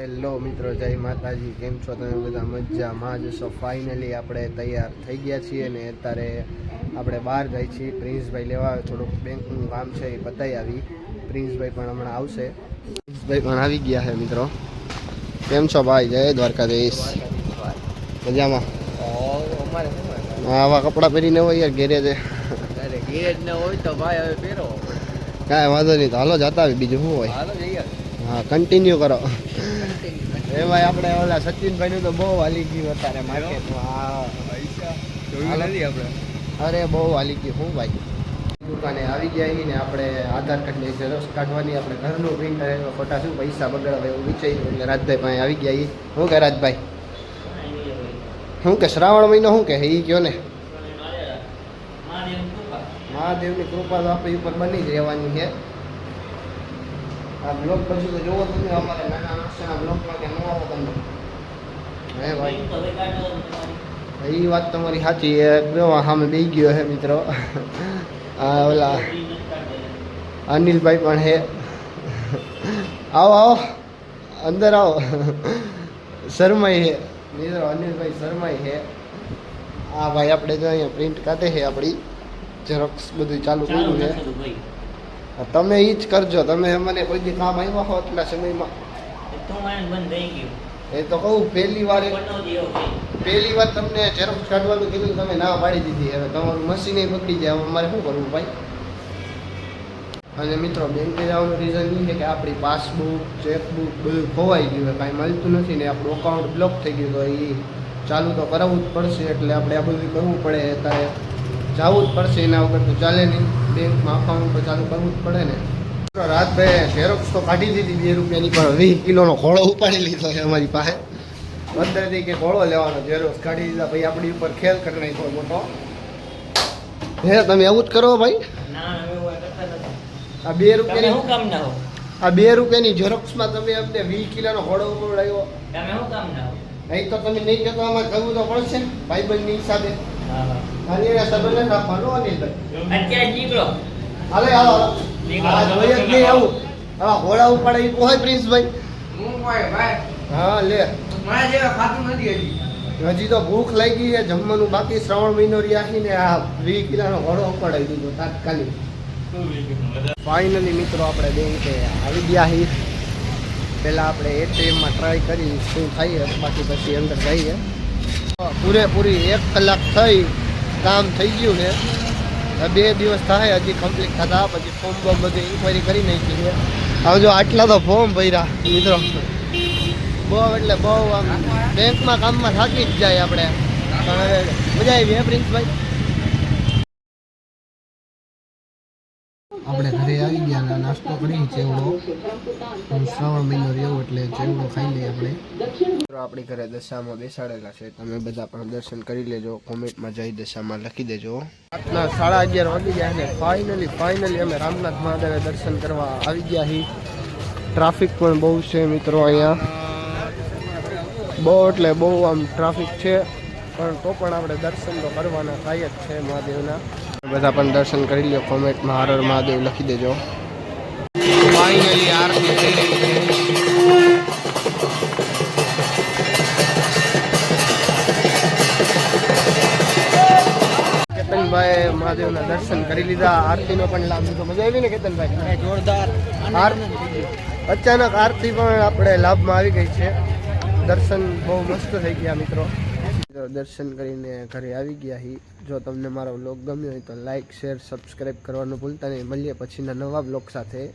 Hello મિત્રો જય માતાજી. કેમ છો તમે બધા મજામાં જ? છો ફાઇનલી આપણે તૈયાર થઈ ગયા છીએ ને અત્યારે આપણે બહાર જાય છીએ. પ્રિન્સભાઈ લેવા થોડુંક બેંકનું કામ છે એ બતાવી આવી. પ્રિન્સભાઈ પણ હમણાં આવશે. પ્રિન્સભાઈ પણ આવી ગયા છે મિત્રો. કેમ છો ભાઈ? જય દ્વારકાધીશ. મજામાં? આવા કપડાં પહેરીને હોય યાર ઘેરે છે ન હોય તો ભાઈ હવે પહેરો કાંઈ વાંધો નહીં તો હાલો જતા આવી બીજું શું હોય? હાલો જઈએ. હા કન્ટિન્યુ કરો. એમાં આપણે ઓલા સચિનભાઈ નું તો બહુ હાલી ગયું અત્યારે માર્કેટ હા. અરે બહુ હાલી ગયું. હું ભાઈ? દુકાને આવી ગયા ને આપણે આધાર કાર્ડની ઝેરોક્ષ કાઢવાની આપણે ઘરનું પ્રિન્ટ એવા ખોટા શું પૈસા બગડાવે એવું વિચાર્યું એટલે રાજભાઈ પાસે આવી ગયા શું કે રાજભાઈ? શું કે શ્રાવણ મહિનો શું કે? એ કયો ને? મહાદેવની કૃપા તો આપણી ઉપર બની જ રહેવાની છે. આ બ્લોગ પછી તો જોવો તમે અમારે નાના નાના બ્લોગમાં કે ન આવો તમે. હે ભાઈ? એ વાત તમારી સાચી જો સામે બે ગયો છે મિત્રો. આ ઓલા અનિલભાઈ પણ હે. આવો આવો. અંદર આવો. શર્માઈ હે. મિત્રો અનિલભાઈ શર્માઈ હે. આ ભાઈ આપણે જો અહીંયા પ્રિન્ટ કાઢે છે આપણી. ઝેરોક્સ બધું ચાલુ કર્યું છે. તમે એ જ કરજો. તમે મને કોઈ દી કામ આવ્યા હો એટલા સમયમાં? એ તો કહું પહેલી વાર પહેલી વાર તમને ચેરોક્ષ કાઢવાનું કીધું તમે ના પાડી દીધી. હવે તમારું મશીન પકડી જાય હવે અમારે શું કરવું ભાઈ? અને મિત્રો બેંકે જવાનું રીઝન એ છે કે આપણી પાસબુક ચેકબુક બધું ખોવાઈ ગયું કાંઈ મળતું નથી ને આપણું અકાઉન્ટ બ્લોક થઈ ગયું તો એ ચાલુ તો કરાવવું જ પડશે. એટલે આપણે આ બધું કરવું પડે અત્યારે. જવું જ પડશે એના વગર તો ચાલે નહીં. બેંકમાં અકાઉન્ટ તો ચાલુ કરવું જ પડે ને. રાત રાતભાઈ ઝેરોક્ષ તો કાઢી દીધી બે રૂપિયાની પણ વીસ કિલોનો ઘોડો ઉપાડી લીધો છે અમારી પાસે. અંદરથી કે ઘોડો લેવાનો ઝેરોક્ષ કાઢી દીધા. ભાઈ આપણી ઉપર ખેલ કરી નાખ્યો મોટો. હે તમે આવું જ કરો ભાઈ. આ બે રૂપિયાની આ બે રૂપિયાની ઝેરોક્ષમાં તમે અમને વીસ કિલોનો ઘોડો ઉપડાવ્યો નહીં તો તમે નહીં કહેતો આમાં કરવું તો પડશે ભાઈબંધની હિસાબે. અને એના સંબંધ રાખવાનો અનિલભાઈ હાલે હાલો હાલો. જોઈએ જ નહીં આવું. હા ઘોડા ઉપાડે એ કોઈ પ્રિન્સભાઈ. હું ભાઈ ભાઈ. હા લે. મારા જેવા ખાતું નથી હજી. હજી તો ભૂખ લાગી છે જમવાનું બાકી શ્રાવણ મહિનો રહ્યા ને આ વીસ કિલોનો ઘોડો ઉપાડી દીધો તાત્કાલિક. ફાઇનલી મિત્રો આપણે બેંકે આવી ગયા છીએ. પહેલાં આપણે એટીએમમાં ટ્રાય કરી શું થાય બાકી પછી અંદર જઈએ. પૂરેપૂરી એક કલાક થઈ. કામ થઈ ગયું છે. બે દિવસ થાય, હજી કમ્પ્લીટ થતા, પછી ફોર્મ બોર્મ બધી ઇન્ક્વાયરી કરી નાખી છે. હવે જો આટલા તો ફોર્મ ભર્યા, મિત્રો. બહુ એટલે બહુ આમ બેંકમાં કામમાં થાકી જ જાય આપણે. પણ હવે મજા આવી, હે પ્રિન્સભાઈ? આપણે ઘરે આવી ગયા અને નાસ્તો કરી ચેવડો. શ્રાવણ મહિનો રહ્યો એટલે ચેવડો ખાઈ લઈએ આપણે. આપણી ઘરે દશામાં બેસાડેલા છે. તમે બધા પણ દર્શન કરી લેજો. કોમેન્ટમાં જઈ દશામાં લખી દેજો. રાતના સાડા અગિયાર વાગી ગયા અને ફાઇનલી ફાઇનલી અમે રામનાથ મહાદેવે દર્શન કરવા આવી ગયા છીએ. ટ્રાફિક પણ બહુ છે મિત્રો અહીંયા. બહુ એટલે બહુ આમ ટ્રાફિક છે. પણ તો પણ આપણે દર્શન તો કરવાના થાય જ છે મહાદેવના. બધા પણ દર્શન કરી લ્યો કોમેન્ટમાં હર હર મહાદેવ લખી દેજો. ફાઇનલી આરતી થઈ રહી કેતનભાઈ મહાદેવના દર્શન કરી લીધા. આરતીનો પણ લાભ લીધો. મજા આવી ને કેતનભાઈ? જોરદાર. અચાનક આરતી પણ આપણે લાભમાં આવી ગઈ છે. દર્શન બહુ મસ્ત થઈ ગયા મિત્રો. મિત્રો, દર્શન કરીને ઘરે આવી ગયા હી. જો તમને મારો વ્લોગ ગમ્યો હોય તો લાઇક શેર સબસ્ક્રાઈબ કરવાનું ભૂલતા નહીં. મળીએ પછીના નવા વ્લોગ સાથે.